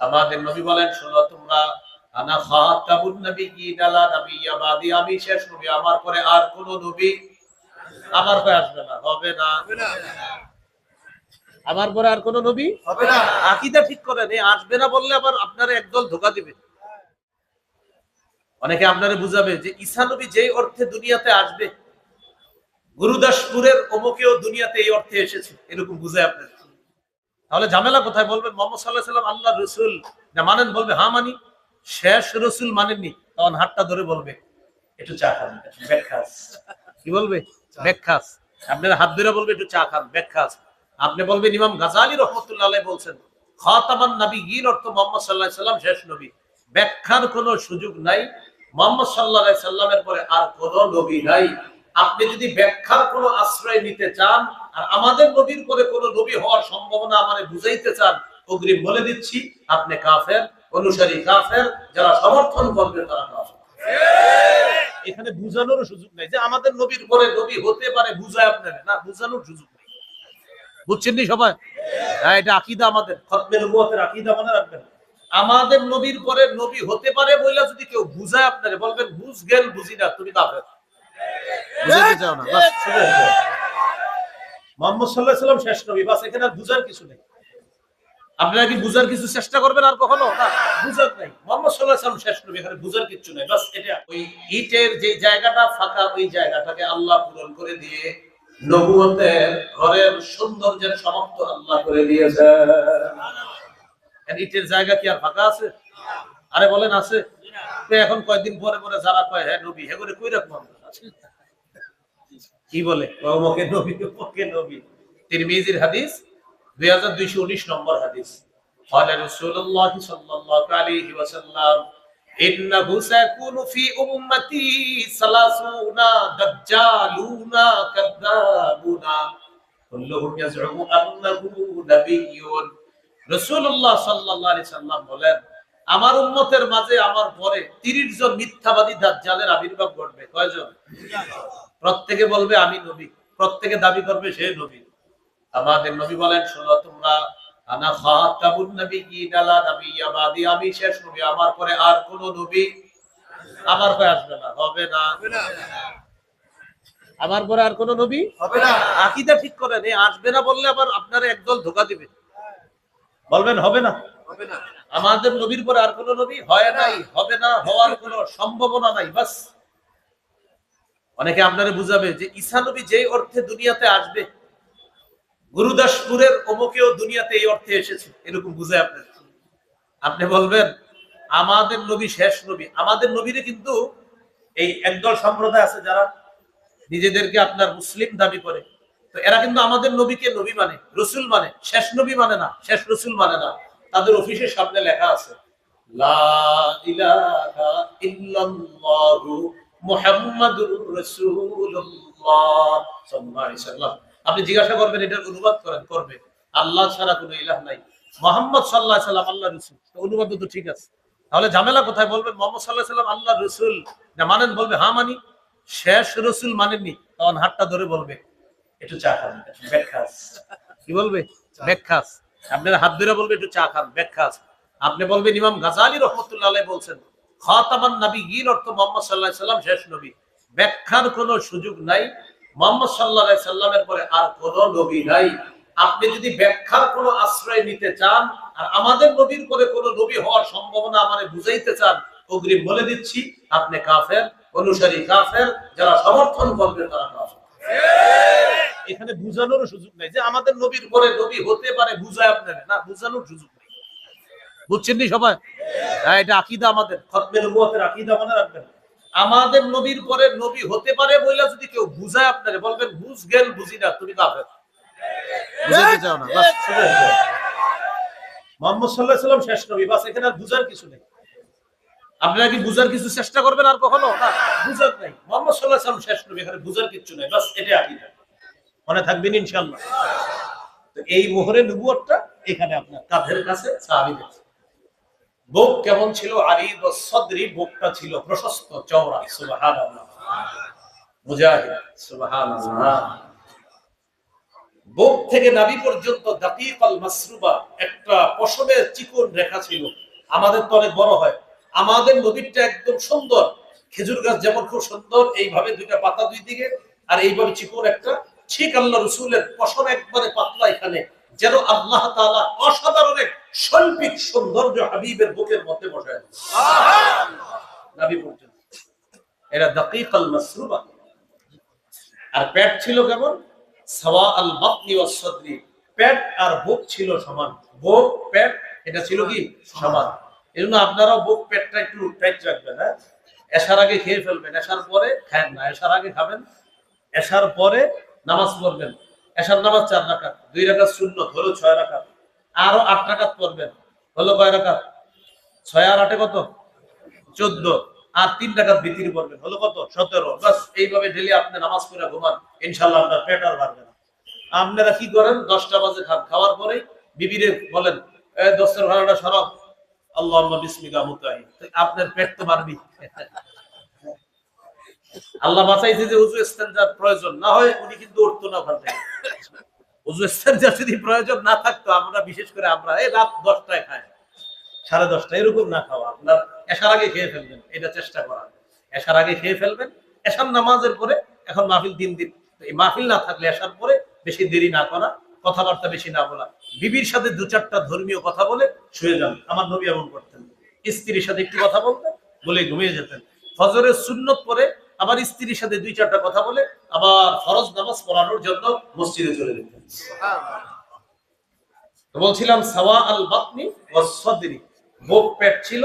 আমাদের নবী বলেন শোনো তোমরা আনা খাতাবুন নবিয়্যিন লা নাবিয়্যা বাদি আমি শেষ নবী আমার পরে আর কোন নবী আমার পরে আসবে না। হবে না। আমার পরে আর কোন নবী হবে না। আকীদা ঠিক করেন এই আসবে না বললে আবার আপনারা একদল ধোকা দিবে। অনেকে আপনারা বুঝাবে যে ঈসা নবী যেই অর্থে দুনিয়াতে আসবে গুরুদাসপুরের অমুকেও দুনিয়াতে এই অর্থে এসেছে এরকম বুঝায় আপনার। তাহলে ঝামেলা কোথায়? বলবেন মোহাম্মদ সাল্লাহ সাল্লাম আল্লাহ রসুল। না মানেন বলবে হ্যাঁ মানি। শেষ রসুল মানেননি। তখন হাতটা ধরে বলবে একটু চা খান ব্যাখ্যাস কি বলবে? ব্যাখ্যাস আপনার হাত ধরে বলবে একটু চা খান ব্যাখ্যাস আপনি বলবেন ইমাম গাজালি রহমতুল্লাহ বলছেন খাতামান নবী গির অর্থ মোহাম্মদ সাল্লাহ সাল্লাম শেষ নবী। ব্যাখ্যার কোনো সুযোগ নাই। মোহাম্মদ সাল্লাহ সাল্লামের পরে আর কোনো নবী নাই। আপনি যদি ব্যাখ্যার কোনো আশ্রয় নিতে চান আর আমাদের নবীর পরে কোন নবী হওয়ার সম্ভাবনা আমারে বুঝাইতে চান অগ্রিম বলে দিচ্ছি আপনি কাফের অনুসারী কাফের যারা সমর্থন করবে তারা কাফের। এখানে বুঝানোর সুযোগ নাই যে আমাদের নবীর পরে নবী হতে পারে বুঝায় আপনারা। না বুঝানোর সুযোগ নেই। বুঝছেন নি সবাই? হ্যাঁ এটা আকিদা আমাদের। খতমে নবুয়তের আকিদা মনে রাখবেন। আমাদের নবীর পরে নবী হতে পারে বইলা যদি কেউ বুঝায় আপনারে বলবেন বুঝ গেল বুঝি না তুমি কাফের। বুঝাতে চাও না বাস। মোহাম্মদ শেষ নবী, বাস এখানে বুঝার কিছু নেই। আপনারা কি বুঝার কিছু চেষ্টা করবেন আর কখনো? না, বুঝার নাই। শেষ নবী, এখানে বুঝার কিছু বাস এটা, ওই ইটের যে জায়গাটা ফাঁকা, ওই জায়গাটাকে আল্লাহ পূরণ করে দিয়ে ঘরের সৌন্দর্যের সমাপ্ত আল্লাহ করে দিয়েছে। ইটের জায়গা কি আর ফাঁকা আছে? আরে বলেন, আছে? এখন কয়েকদিন পরে পরে যারা কয় হ্যাঁ নবী হ্যাঁ করে কই রাখব আমরা? কি বলে অমকে নবী অমকে নবী তিরমিজির হাদিস 2219 নম্বর হাদিস قال رسول الله صلى الله عليه وسلم إنه سيكون في أمتي ثلاثون دجالون كذابون كلهم يزعم أنه نبي রসুল্লাহ সাল্লাহ আলি সাল্লাম বলেন আমার উম্মতের মাঝে আমার পরে তিরিশ জন মিথ্যাবাদী দাজ্জালের আবির্ভাব ঘটবে কয়জন প্রত্যেকে বলবে আমি নবী। প্রত্যেকে দাবি করবে সে নবী। আমাদের নবী বলেন শোনো তোমরা আনা খাতাবুন নবিয়্যিন লা নাবিয়্যা বাদি। আমি শেষ নবী আমার পরে আর কোন নবী আমার পরে আসবে না। হবে না? আমার পরে আর কোন নবী? হবে না। আকীদা ঠিক করেন এই আসবে না বললে আবার আপনারা একদল ধোকা দিবে। বলবেন হবে না? হবে না। আমাদের নবীর পরে আর কোন নবী? হয় নাই হবে না হওয়ার কোন সম্ভাবনা নাই বাস। অনেকে আপনারা বুঝাবে যে ঈসা নবী যে অর্থে দুনিয়াতে আসবে, গুরুদাসপুরের অমুকেও দুনিয়াতে এই অর্থে এসেছে। এরকম বুঝে আপনার। আপনি বলবেন, আমাদের নবী শেষ নবী। আমাদের নবীরে কিন্তু এই একদল সম্প্রদায় আছে যারা নিজেদেরকে আপনার মুসলিম দাবি করে। তো এরা কিন্তু আমাদের নবীকে নবী মানে রসুল মানে। শেষ নবী মানে না, শেষ রসুল মানে না। তাদের অফিসের সামনে লেখা আছে, লা মুহাম্মাদুর আপনি জিজ্ঞাসা করবেন এটার অনুবাদ করেন করবে আল্লাহ ছাড়া কোনো ইলাহ নাই। মোহাম্মদ সাল্লাহ সাল্লাম আল্লাহ রসুল। অনুবাদ তো ঠিক আছে। তাহলে ঝামেলা কোথায় বলবেন? মোহাম্মদ সাল্লাহ সাল্লাম আল্লাহ রসুল। না মানেন বলবে হ্যাঁ মানি। শেষ রসুল মানেননি। তখন হাতটা ধরে বলবে একটু চা খান ব্যাখ্যাস কি বলবে? ব্যাখ্যাস আপনার হাত ধরে বলবে একটু চা খান ব্যাখ্যাস আপনি বলবেন ইমাম গাজালি রহমতুল্লাহ বলছেন খাতামান নবী অর্থ মোহাম্মদ সাল্লাহ সাল্লাম, শেষ নবী। ব্যাখ্যার কোনো সুযোগ নাই। মোহাম্মদ সাল্লাহ সাল্লামের পরে আর কোন নবী নাই। আপনি যদি ব্যাখ্যার কোনো আশ্রয় নিতে চান, আর আমাদের নবীর পরে কোনো নবী হওয়ার সম্ভাবনা আমারে বুঝাইতে চান, অগ্রিম বলে দিচ্ছি, আপনি কাফের, অনুসারী কাফের, যারা সমর্থন করবে তারা কাফের। এখানে বুঝানোর সুযোগ নাই যে আমাদের নবীর পরে নবী হতে পারে, বুঝায় আপনারা। না, বুঝানোর সুযোগ নেই। বুঝছেন সবাই? হ্যাঁ আমাদের। নবীর পরে নবী হতে পারে যদি কেউ বুঝায় আপনারে, বলবেন, বুঝ গেল বুঝি না, তুমি না শেষ নবী, বাস, এখানে বুঝার কিছু নেই। আপনারা কি বুঝার কিছু চেষ্টা করবেন আর কখনো? বুঝার নাই। মোহাম্মদ শেষ এখানে কিছু মনে থাকবেন ইনশাল্লাহ এই মোহরে নবুয়তটা এখানে আপনার কাঁধের কাছে। বুক কেমন ছিল? আরিদ ও সদরি বুকটা ছিল প্রশস্ত চওড়া, সুবহানাল্লাহ। বুক থেকে পর্যন্ত একটা পশমের চিকন রেখা ছিল। আমাদের তো অনেক বড় হয়। আমাদের নবীরটা একদম সুন্দর। খেজুর গাছ যেমন খুব সুন্দর, এইভাবে দুইটা পাতা দুই দিকে, আর এইভাবে চিকন একটা। ঠিক আল্লাহ রসুলের পশম একবারে পাতলা এখানে। যেন আল্লাহ তাআলা অসাধারণ এক শৈল্পিক সৌন্দর্য হাবিবের বুকের মধ্যে বসায় এরা দাকিকাল মাসরুবা। আর ছিল কেমন? সাওয়া আল আর বুক ছিল সমান। বুক এটা ছিল কি? সমান। এজন্য আপনারাও বুক, পেটটা একটু টাইট রাখবেন হ্যাঁ? এশার আগে খেয়ে ফেলবেন। এশার পরে খাবেন না এশার আগে খাবেন। এশার পরে নামাজ পড়বেন। এশার নামাজ চার রাকাত, দুই রাকাত শূন্য হলো ছয় রাকাত। আরও আট রাকাত পড়বেন, হলো কয় রাকাত? ছয় আর আটে কত? চোদ্দ। আর তিন টাকার বিক্রি করবেন হলো কত? সতেরো। বাস, এইভাবে ডেলি আপনি নামাজ পড়ে ঘুমান ইনশাল্লাহ আপনার পেট আর বাড়বে না। আপনারা কি করেন? দশটা বাজে খান। খাওয়ার পরেই বিবিরে বলেন দশের ভাড়াটা সরব আল্লাহ বিসমিকা মুতাহি আপনার পেট তো বাড়বি আল্লাহ বাঁচাইছে যে উজু ইস্তেঞ্জার প্রয়োজন। না হয় উনি কিন্তু উঠতো না ওখান যদি প্রয়োজন না থাকতো, আমরা বিশেষ করে আমরা, এই রাত দশটায় খাই, সাড়ে দশটা এরকম না খাওয়া। আপনার এসার আগে খেয়ে ফেলবেন, এটা চেষ্টা করা। এসার আগে খেয়ে ফেলবেন এসার নামাজের পরে, এখন মাহফিল দিন এই মাহফিল না থাকলে এসার পরে বেশি দেরি না করা, কথাবার্তা বেশি না বলা। বিবির সাথে দু চারটা ধর্মীয় কথা বলে শুয়ে যান। আমার নবী এমন করতেন। স্ত্রীর সাথে একটু কথা বলতেন, বলে ঘুমিয়ে যেতেন। ফজরের সুন্নত পরে আবার স্ত্রীর সাথে দুই চারটা কথা বলে আবার ফরজ নামাজ পড়ানোর জন্য মসজিদে চলে যেতেন বলছিলাম সাওয়া আল বাতনি ওয়াস সাদরি। বুক পেট ছিল